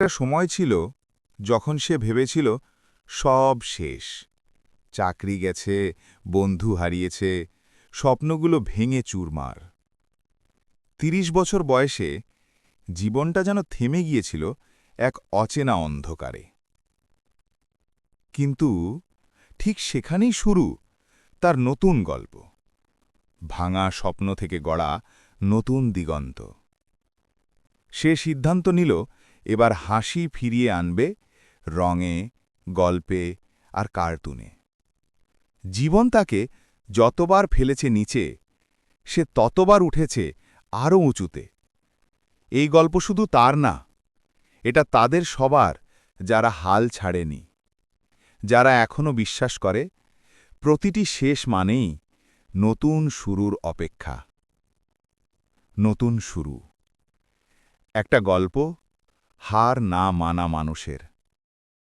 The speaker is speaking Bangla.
একটা সময় ছিল যখন সে ভেবেছিল সব শেষ। চাকরি গেছে, বন্ধু হারিয়েছে, স্বপ্নগুলো ভেঙে চুরমার। তিরিশ বছর বয়সে জীবনটা যেন থেমে গিয়েছিল এক অচেনা অন্ধকারে। কিন্তু ঠিক সেখানেই শুরু তার নতুন গল্প। ভাঙা স্বপ্ন থেকে গড়া নতুন দিগন্ত। সে সিদ্ধান্ত নিল এবার হাসি ফিরিয়ে আনবে রঙে, গল্পে আর কার্টুনে। জীবন তাকে যতবার ফেলেছে নিচে, সে ততবার উঠেছে আরও উঁচুতে। এই গল্প শুধু তার না, এটা তাদের সবার যারা হাল ছাড়েনি। যারা এখনও বিশ্বাস করে, প্রতিটি শেষ মানেই নতুন শুরুর অপেক্ষা। নতুন শুরু। একটা গল্প হার না মানা মানুষের।